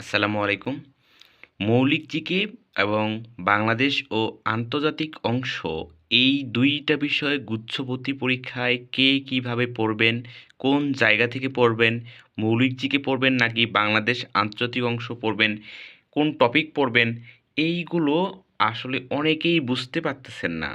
আসসালামু আলাইকুম। মৌলিক জিকে এবং বাংলাদেশ ও আন্তর্জাতিক অংশ এই দুইটা বিষয়ে গুচ্ছবর্তী পরীক্ষায় কে কীভাবে পড়বেন, কোন জায়গা থেকে পড়বেন, মৌলিক জিকে পড়বেন নাকি বাংলাদেশ আন্তর্জাতিক অংশ পড়বেন, কোন টপিক পড়বেন, এইগুলো আসলে অনেকেই বুঝতে পারতেছেন না।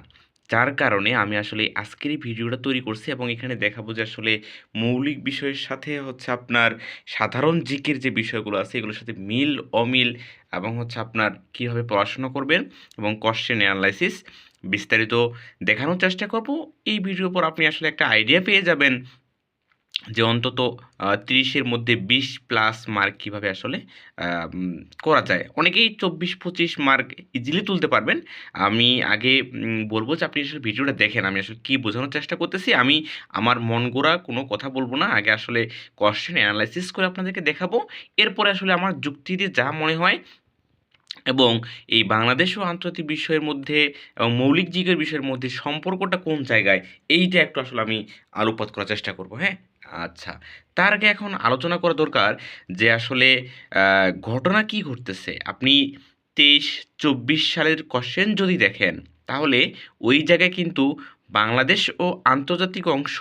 যার কারণে আমি আসলে আজকের এই ভিডিওটা তৈরি করছি এবং এখানে দেখাবো যে আসলে মৌলিক বিষয়ের সাথে হচ্ছে আপনার সাধারণ জিকের যে বিষয়গুলো আছে, এগুলোর সাথে মিল, অমিল এবং হচ্ছে আপনার কীভাবে পড়াশোনা করবেন এবং কোশ্চেন অ্যানালাইসিস বিস্তারিত দেখানোর চেষ্টা করব। এই ভিডিওর পর আপনি আসলে একটা আইডিয়া পেয়ে যাবেন যে অন্তত তিরিশের মধ্যে বিশ প্লাস মার্ক কীভাবে আসলে করা যায়। অনেকেই চব্বিশ, পঁচিশ মার্ক ইজিলি তুলতে পারবেন। আমি আগে বলব যে আপনি আসলে ভিডিওটা দেখেন, আমি আসলে কী বোঝানোর চেষ্টা করতেছি। আমি আমার মন গড়া কোনো কথা বলব না। আগে আসলে কোশ্চেন অ্যানালাইসিস করে আপনাদেরকে দেখাবো। এরপরে আসলে আমার যুক্তি দিয়ে যা মনে হয় এবং এই বাংলাদেশ ও আন্তর্জাতিক বিষয়ের মধ্যে এবং মৌলিক জিকের বিষয়ের মধ্যে সম্পর্কটা কোন জায়গায়, এইটা একটু আসলে আমি আলোকপাত করার চেষ্টা করব হ্যাঁ? আচ্ছা তার আগে এখন আলোচনা করা দরকার যে আসলে ঘটনা কি ঘটতেছে? আপনি তেইশ, চব্বিশ সালের কোশ্চেন যদি দেখেন, তাহলে ওই জায়গায় কিন্তু বাংলাদেশ ও আন্তর্জাতিক অংশ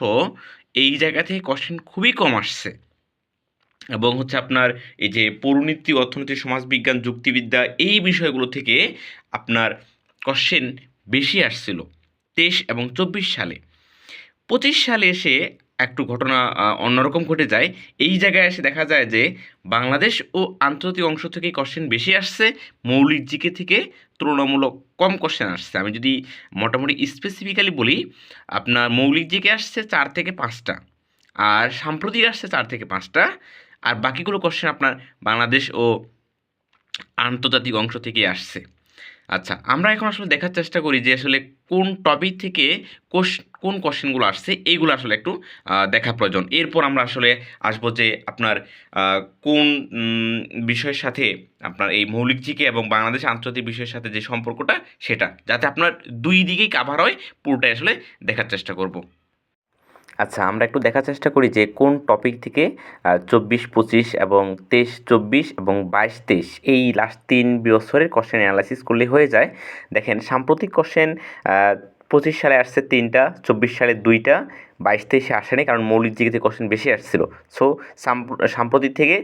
এই জায়গা থেকে কোশ্চেন খুবই কম আসছে। এবং হচ্ছে আপনার এই যে পরিনীতি, অর্থনীতি, সমাজবিজ্ঞান, যুক্তিবিদ্যা এই বিষয়গুলো থেকে আপনার কোশ্চেন বেশি আসছিল, তেইশ এবং চব্বিশ সালে। পঁচিশ সালে এসে একটু ঘটনা অন্যরকম ঘটে যায়। এই জায়গায় এসে দেখা যায় যে, বাংলাদেশ ও আন্তর্জাতিক অংশ থেকে কোশ্চেন বেশি আসছে। মৌলিক জিকে থেকে তুলনামূলক কম কোশ্চেন আসছে। আমি যদি মোটামুটি স্পেসিফিক্যালি বলি, আপনার মৌলিক জিকে আসছে চার থেকে পাঁচটা, আর সাম্প্রতিক আসছে চার থেকে পাঁচটা, আর বাকিগুলো কোশ্চেন আপনার বাংলাদেশ ও আন্তর্জাতিক অংশ থেকে আসছে। আচ্ছা আমরা এখন আসলে দেখার চেষ্টা করি যে আসলে কোন টপিক থেকে কোশ- কোন কোশ্চেনগুলো আসছে, এইগুলো আসলে একটু দেখা প্রয়োজন। এরপর আমরা আসলে আসব যে আপনার কোন বিষয়ের সাথে আপনার এই মৌলিক জিকে এবং বাংলাদেশ আন্তর্জাতিক বিষয়ের সাথে যে সম্পর্কটা, সেটা, যাতে আপনার দুই দিকেই কাভার হয়, পুরোটাই আসলে দেখার চেষ্টা করব। আচ্ছা আমরা একটু দেখার চেষ্টা করি যে কোন টপিক থেকে চব্বিশ, পঁচিশ এবং তেইশ, চব্বিশ এবং বাইশ, তেইশ এই লাস্ট তিন বছরের কোশ্চেন অ্যানালাইসিস করলে হয়ে যায়। দেখেন, সাম্প্রতিক কোশ্চেন পঁচিশ সালে আসছে তিনটা, চব্বিশ সালে দুইটা, বাইশ, তেইশে আসেনি কারণ মৌলিক জিকে কোশ্চেন বেশি আসছিল। সো সাম্প্রতিক থেকে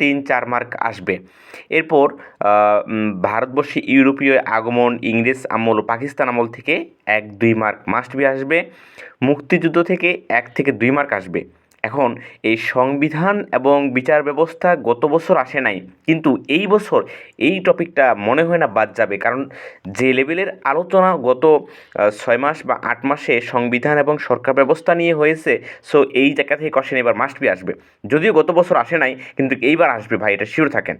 তিন চার মার্ক আসবে। এরপর ভারতবর্ষে ইউরোপীয় আগমন, ইংরেজ আমল ও পাকিস্তান আমল থেকে এক দুই মার্ক মাস্ট বি আসবে। মুক্তিযুদ্ধ থেকে এক থেকে দুই মার্ক আসবে। এখন এই সংবিধান এবং বিচার ব্যবস্থা গত বছর আসে নাই। কিন্তু এই বছর এই টপিকটা মনে হয় না বাদ যাবে। কারণ যে লেভেলের আলোচনা গত ছয় মাস বা আট মাসে সংবিধান এবং সরকার ব্যবস্থা নিয়ে হয়েছে সো এই জায়গা থেকে কোশ্চেন এবার মাস্ট বি আসবে। যদিও গত বছর আসে নাই, কিন্তু এইবার আসবে ভাই, এটা শিওর থাকেন।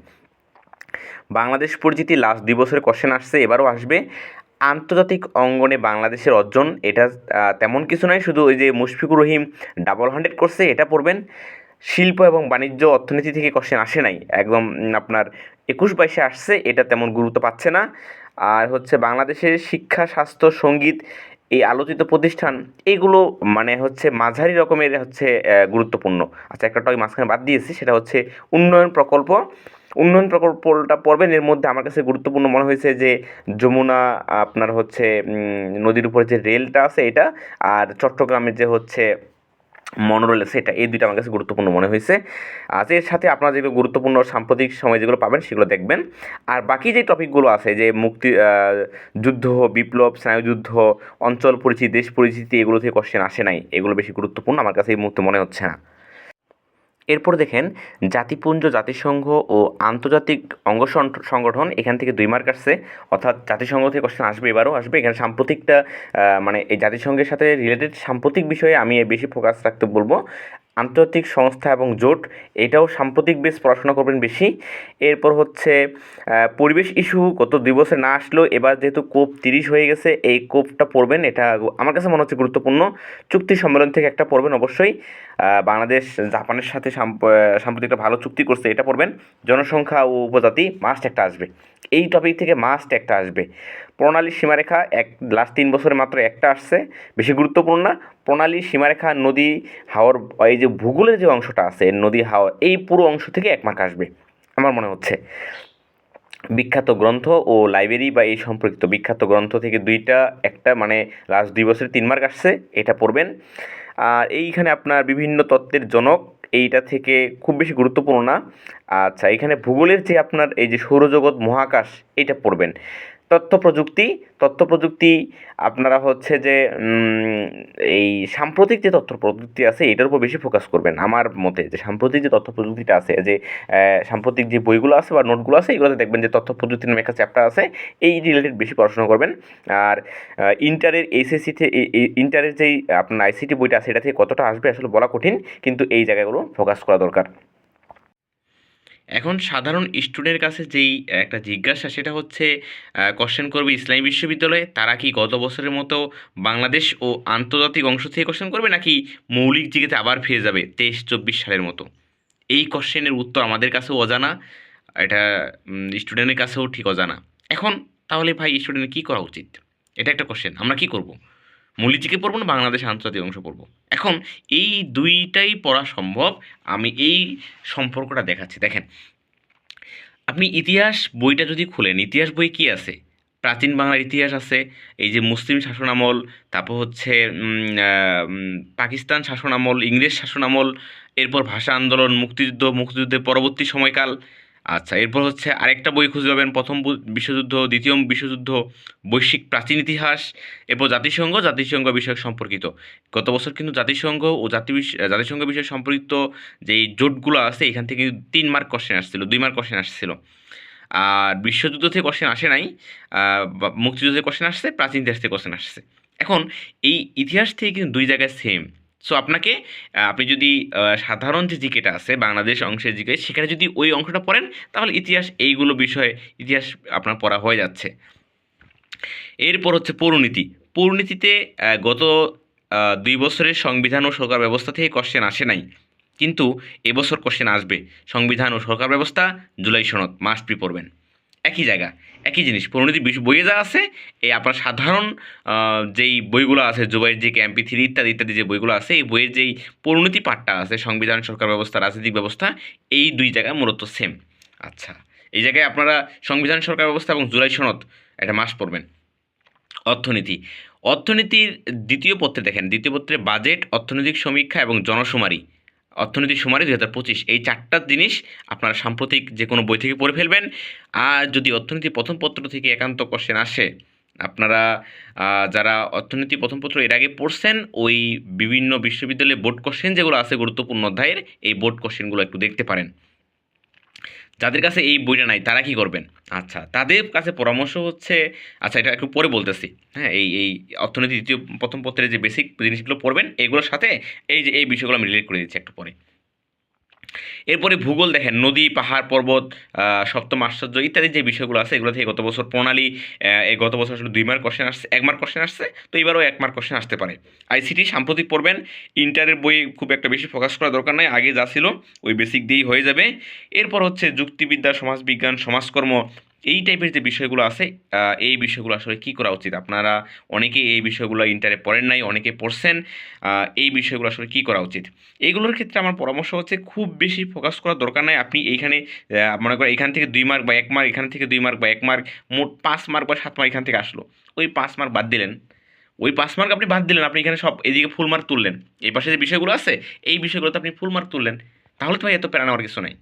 বাংলাদেশ পরিচিতি লাস্ট দুই বছরের কোশ্চেন আসছে, এবারও আসবে। আন্তর্জাতিক অঙ্গনে বাংলাদেশের অর্জন, এটা তেমন কিছু নয়। শুধু ওই যে মুশফিকুর রহিম ডাবল হান্ড্রেড করছে এটা পড়বেন। শিল্প এবং বাণিজ্য অর্থনীতি থেকে কোশ্চেন আসে নাই। একদম আপনার একুশ বাইশে আসছে, এটা তেমন গুরুত্ব পাচ্ছে না। আর হচ্ছে বাংলাদেশের শিক্ষা, স্বাস্থ্য, সংগীত, এই আলোচিত প্রতিষ্ঠান এইগুলো মানে হচ্ছে মাঝারি রকমের হচ্ছে গুরুত্বপূর্ণ। আচ্ছা একটা টপিক মাঝখানে বাদ দিয়েছি, সেটা হচ্ছে উন্নয়ন প্রকল্প। উন্নয়ন প্রকল্পটা পড়বেন এর মধ্যে আমার কাছে গুরুত্বপূর্ণ মনে হয়েছে যে যমুনা, আপনার হচ্ছে নদীর উপরে যে রেলটা আছে এটা আর চট্টগ্রামের যে হচ্ছে মনোরেল সেটা, এই দুইটা আমার কাছে গুরুত্বপূর্ণ মনে হয়েছে। আর এর সাথে আপনারা যেগুলো গুরুত্বপূর্ণ সাম্প্রতিক সময় যেগুলো পাবেন সেগুলো দেখবেন। আর বাকি যে টপিকগুলো আছে যে মুক্তি যুদ্ধ, বিপ্লব স্নায়ুযুদ্ধ অঞ্চল পরিচিতি, দেশ পরিচিতি, এগুলো থেকে কোশ্চেন আসে নাই, এগুলো বেশি গুরুত্বপূর্ণ, আমার কাছে এই মুহূর্তে মনে হচ্ছে না। এরপর দেখেন, জাতিপুঞ্জ জাতিসংঘ ও আন্তর্জাতিক অঙ্গ সংগঠন এখান থেকে দুই মার্ক আসছে। অর্থাৎ জাতিসংঘ থেকে কোশ্চেন আসবে, এবারও আসবে। এখানে সাম্প্রতিকটা মানে এই জাতিসংঘের সাথে রিলেটেড সাম্প্রতিক বিষয়ে আমি বেশি ফোকাস রাখতে বলব। আন্তর্জাতিক সংস্থা এবং জোট, এটাও সাম্প্রতিক বেশ পড়াশোনা করবেন বেশি। এরপর হচ্ছে পরিবেশ ইস্যু গত দুই বছর না আসলেও এবার যেহেতু কোপ তিরিশ হয়ে গেছে, এই কোপটা পড়বেন, এটা আমার কাছে মনে হচ্ছে গুরুত্বপূর্ণ। চুক্তি সম্মেলন থেকে একটা পড়বেন অবশ্যই। বাংলাদেশ, জাপানের সাথে সাম্প্রতিক একটা ভালো চুক্তি করছে, এটা পড়বেন। জনসংখ্যা ও উপজাতি মাস্ট একটা আসবে। এই টপিক থেকে মাস্ট একটা আসবে। প্রণালীর সীমারেখা এক লাস্ট তিন বছরে মাত্র একটা আসছে, বেশি গুরুত্বপূর্ণ না। প্রণালী সীমারেখা, নদী, হাওর, এই যে ভূগোলের যে অংশটা আছে, নদী, হাওর, এই পুরো অংশ থেকে এক মার্ক আসবে, আমার মনে হচ্ছে। বিখ্যাত গ্রন্থ ও লাইব্রেরি বা এই সম্পর্কিত বিখ্যাত গ্রন্থ থেকে দুইটা, একটা মানে লাস্ট দুই বছরে তিন মার্ক আসছে, এটা পড়বেন। আর এইখানে আপনার বিভিন্ন তত্ত্বের জনক, এইটা থেকে খুব বেশি গুরুত্বপূর্ণ না। আচ্ছা এখানে ভূগোলের যে আপনার এই যে সৌরজগৎ মহাকাশ এটা পড়বেন। তথ্য প্রযুক্তি তথ্য প্রযুক্তি আপনারা হচ্ছে যে এই সাম্প্রতিক যে তথ্য প্রযুক্তি আছে, এটার উপর বেশি ফোকাস করবেন আমার মতে। যে সাম্প্রতিক যে তথ্য প্রযুক্তিটা আছে, যে সাম্প্রতিক যে বইগুলো আছে বা নোটগুলো আছে, এগুলোতে দেখবেন যে তথ্য প্রযুক্তি নামে একটা চ্যাপ্টার আছে, এই রিলেটেড বেশি পড়াশোনা করবেন। আর ইন্টারের এইচএসসিতে ইন্টারের যেই আপনার আইসিটি বইটা আছে, এটা থেকে কতটা আসবে আসলে বলা কঠিন, কিন্তু এই জায়গাগুলো ফোকাস করা দরকার। এখন সাধারণ স্টুডেন্টের কাছে যেই একটা জিজ্ঞাসা সেটা হচ্ছে কোশ্চেন করবে ইসলামী বিশ্ববিদ্যালয়ে, তারা কি গত বছরের মতো বাংলাদেশ ও আন্তর্জাতিক অংশ থেকে কোশ্চেন করবে নাকি মৌলিক জিকেতে আবার ফিরে যাবে তেইশ চব্বিশ সালের মতো? এই কোশ্চেনের উত্তর আমাদের কাছেও অজানা, এটা স্টুডেন্টের কাছেও ঠিক অজানা। এখন তাহলে ভাই স্টুডেন্টের কী করা উচিত? এটা একটা কোশ্চেন আমরা কি করব? মৌলিক পড়ব না, বাংলাদেশ আন্তর্জাতিক অংশ পড়ব। এখন এই দুইটাই পড়া সম্ভব, আমি এই সম্পর্কটা দেখাচ্ছি। দেখেন, আপনি ইতিহাস বইটা যদি খুলেন, ইতিহাস বই কি আছে? প্রাচীন বাংলার ইতিহাস আছে, এই যে মুসলিম শাসনামল, তারপর হচ্ছে পাকিস্তান শাসনামল, ইংরেজ শাসনামল, এরপর ভাষা আন্দোলন, মুক্তিযুদ্ধ, মুক্তিযুদ্ধের পরবর্তী সময়কাল আচ্ছা এরপর হচ্ছে আরেকটা বই খুঁজে পাবেন। প্রথম বিশ্বযুদ্ধ, দ্বিতীয় বিশ্বযুদ্ধ, বৈশ্বিক প্রাচীন ইতিহাস, এরপর জাতিসংঘ জাতিসংঘ বিষয়ক সম্পর্কিত। গত বছর কিন্তু জাতিসংঘ ও জাতি জাতিসংঘ বিষয় সম্পর্কিত যেই জোটগুলো আছে, এখান থেকে তিন মার্ক কোশ্চেন আসছিল, দুই মার্ক কোশ্চেন আসছিল। আর বিশ্বযুদ্ধ থেকে কোশ্চেন আসে নাই মুক্তিযুদ্ধ থেকে কোশ্চেন আসছে, প্রাচীন ইতিহাস থেকে কোশ্চেন আসছে। এখন এই ইতিহাস থেকে কিন্তু দুই জায়গায় সেম সো আপনাকে আপনি যদি সাধারণ যে জিকেটা আছে, বাংলাদেশ অংশের জিকে, সেখানে যদি ওই অংশটা পড়েন, তাহলে ইতিহাস, এইগুলো বিষয়ে ইতিহাস আপনার পড়া হয়ে যাচ্ছে। এরপর হচ্ছে পৌরনীতি। পৌরনীতিতে গত দুই বছরের সংবিধান ও সরকার ব্যবস্থা থেকে কোশ্চেন আসে নাই। কিন্তু এবছর কোশ্চেন আসবে। সংবিধান ও সরকার ব্যবস্থা জুলাই সনদ মাস্ট বি পড়বেন। একই জায়গা, একই জিনিস। পরিণতি বইয়ে যা আছে, এই আপনার সাধারণ যেই বইগুলো আছে জুবাইয়ের যে ক্যাম্পি থ্রি ইত্যাদি ইত্যাদি যে বইগুলো আছে, এই বইয়ের যেই পরিণতি পাঠটা আছে, সংবিধান, সরকার ব্যবস্থা, রাজনৈতিক ব্যবস্থা, এই দুই জায়গায় মূলত সেম আচ্ছা এই জায়গায় আপনারা সংবিধান, সরকার ব্যবস্থা এবং জুলাই সনদ একটা মাস পড়বেন। অর্থনীতি। অর্থনীতির দ্বিতীয় পত্রে দেখেন, দ্বিতীয় পত্রে বাজেট, অর্থনৈতিক সমীক্ষা এবং জনশুমারি। অর্থনৈতিক সুমারি দুই হাজার পঁচিশ, এই চারটা জিনিস আপনারা সাম্প্রতিক যে কোনো বই থেকে পড়ে ফেলবেন। আর যদি অর্থনীতি প্রথম পত্র থেকে একান্ত কোশ্চেন আসে, আপনারা যারা অর্থনীতি প্রথম পত্র এর আগে পড়ছেন, ওই বিভিন্ন বিশ্ববিদ্যালয়ে বোর্ড কোশ্চেন যেগুলো আছে গুরুত্বপূর্ণ অধ্যায়ের, এই বোর্ড কোশ্চেনগুলো একটু দেখতে পারেন। যাদের কাছে এই বইটা নাই, তারা কি করবেন? আচ্ছা তাদের কাছে পরামর্শ হচ্ছে আচ্ছা এটা একটু পরে বলতেছি হ্যাঁ এই এই অর্থনীতি দ্বিতীয়, প্রথম পত্রের যে বেসিক জিনিসগুলো পড়বেন, এগুলোর সাথে এই যে, এই বিষয়গুলো আমি রিলেট করে দিচ্ছি একটু পরে। এরপরে ভূগোল দেখেন, নদী, পাহাড়, পর্বত সপ্তম আশ্চর্য ইত্যাদি যে বিষয়গুলো আছে, এগুলো থেকে গত বছর প্রণালী এই গত বছর আসলে দুই মার্ক কোশ্চেন আসছে, এক মার্ক কোশ্চেন আসছে, তো এবারও এক মার্ক কোশ্চেন আসতে পারে। আইসিটি সাম্প্রতিক পড়বেন, ইন্টারের বই খুব একটা বেশি ফোকাস করা দরকার নাই, আগে যা ছিল ওই বেসিক দিয়েই হয়ে যাবে। এরপর হচ্ছে যুক্তিবিদ্যা, সমাজবিজ্ঞান, সমাজকর্ম এই টাইপের যে বিষয়গুলো আছে এই বিষয়গুলো আসলে কী করা উচিত? আপনারা অনেকে এই বিষয়গুলো ইন্টারে পড়েন নাই, অনেকে পড়ছেন এই বিষয়গুলো আসলে কী করা উচিত? এইগুলোর ক্ষেত্রে আমার পরামর্শ হচ্ছে খুব বেশি ফোকাস করার দরকার নাই। আপনি এইখানে মনে করেন এখান থেকে দুই মার্ক বা এক মার্ক এখান থেকে দুই মার্ক বা এক মার্ক মোট পাঁচ মার্ক বা সাত মার্ক এখান থেকে আসলো। ওই পাঁচ মার্ক বাদ দিলেন। ওই পাঁচ মার্ক আপনি বাদ দিলেন, আপনি এখানে সব এদিকে ফুল মার্ক তুললেন। এই পাশে যে বিষয়গুলো আছে, এই বিষয়গুলোতে আপনি ফুল মার্ক তুললেন। তাহলে তো ভাই এত প্যারা নেওয়ার কিছু নাই।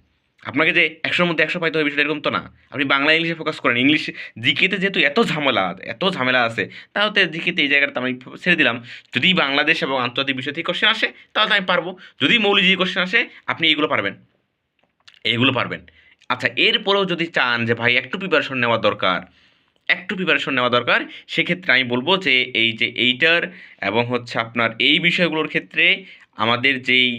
আপনাকে যে একশোর মধ্যে একশো পাইতে হবে বিষয়টা এরকম তো না। আপনি বাংলা ইংলিশে ফোকাস করেন। ইংলিশ জিকেতে যেহেতু এত ঝামেলা এত ঝামেলা আছে তাহলে জিকেতে এই জায়গাটা আমি ছেড়ে দিলাম। যদি বাংলাদেশ এবং আন্তর্জাতিক বিষয় থেকে কোশ্চেন আসে তাহলে আমি পারব। যদি মৌলিক কোশ্চেন আসে, আপনি এইগুলো পারবেন। এইগুলো পারবেন। আচ্ছা এরপরেও যদি চান যে ভাই একটু প্রিপারেশন নেওয়া দরকার, একটু প্রিপারেশন নেওয়া দরকার, সেক্ষেত্রে আমি বলব যে এই যে এইটার এবং হচ্ছে আপনার এই বিষয়গুলোর ক্ষেত্রে আমাদের যেই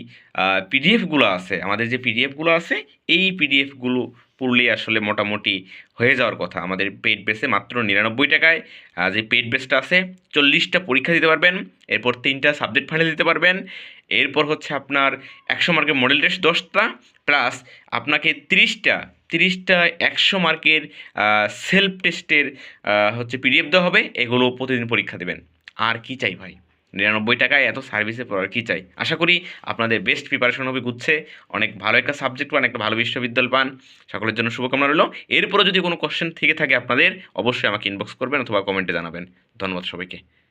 পিডিএফগুলো আছে, আমাদের যে পিডিএফগুলো আছে, এই পিডিএফগুলো পড়লে আসলে মোটামুটি হয়ে যাওয়ার কথা। আমাদের পেড বেসে মাত্র নিরানব্বই টাকায় যে পেড বেসটা আছে, চল্লিশটা পরীক্ষা দিতে পারবেন, এরপর তিনটা সাবজেক্ট ফাইনাল দিতে পারবেন, এরপর হচ্ছে আপনার একশো মার্কের মডেল টেস্ট দশটা প্লাস আপনাকে তিরিশটা তিরিশটা একশো মার্কের সেলফ টেস্টের হচ্ছে পিডিএফ দেওয়া হবে, এগুলো প্রতিদিন পরীক্ষা দেবেন। আর কি চাই ভাই? নিরানব্বই টাকায় এত সার্ভিসে পড়ার কী চাই? আশা করি আপনাদের বেস্ট প্রিপারেশন হবে গুচ্ছে। অনেক ভালো একটা সাবজেক্ট পান, একটা ভালো বিশ্ববিদ্যালয় পান। সকলের জন্য শুভকামনা রইল। এরপরে যদি কোনো কোশ্চেন থেকে থাকে আপনাদের, অবশ্যই আমাকে ইনবক্স করবেন অথবা কমেন্টে জানাবেন। ধন্যবাদ সবাইকে।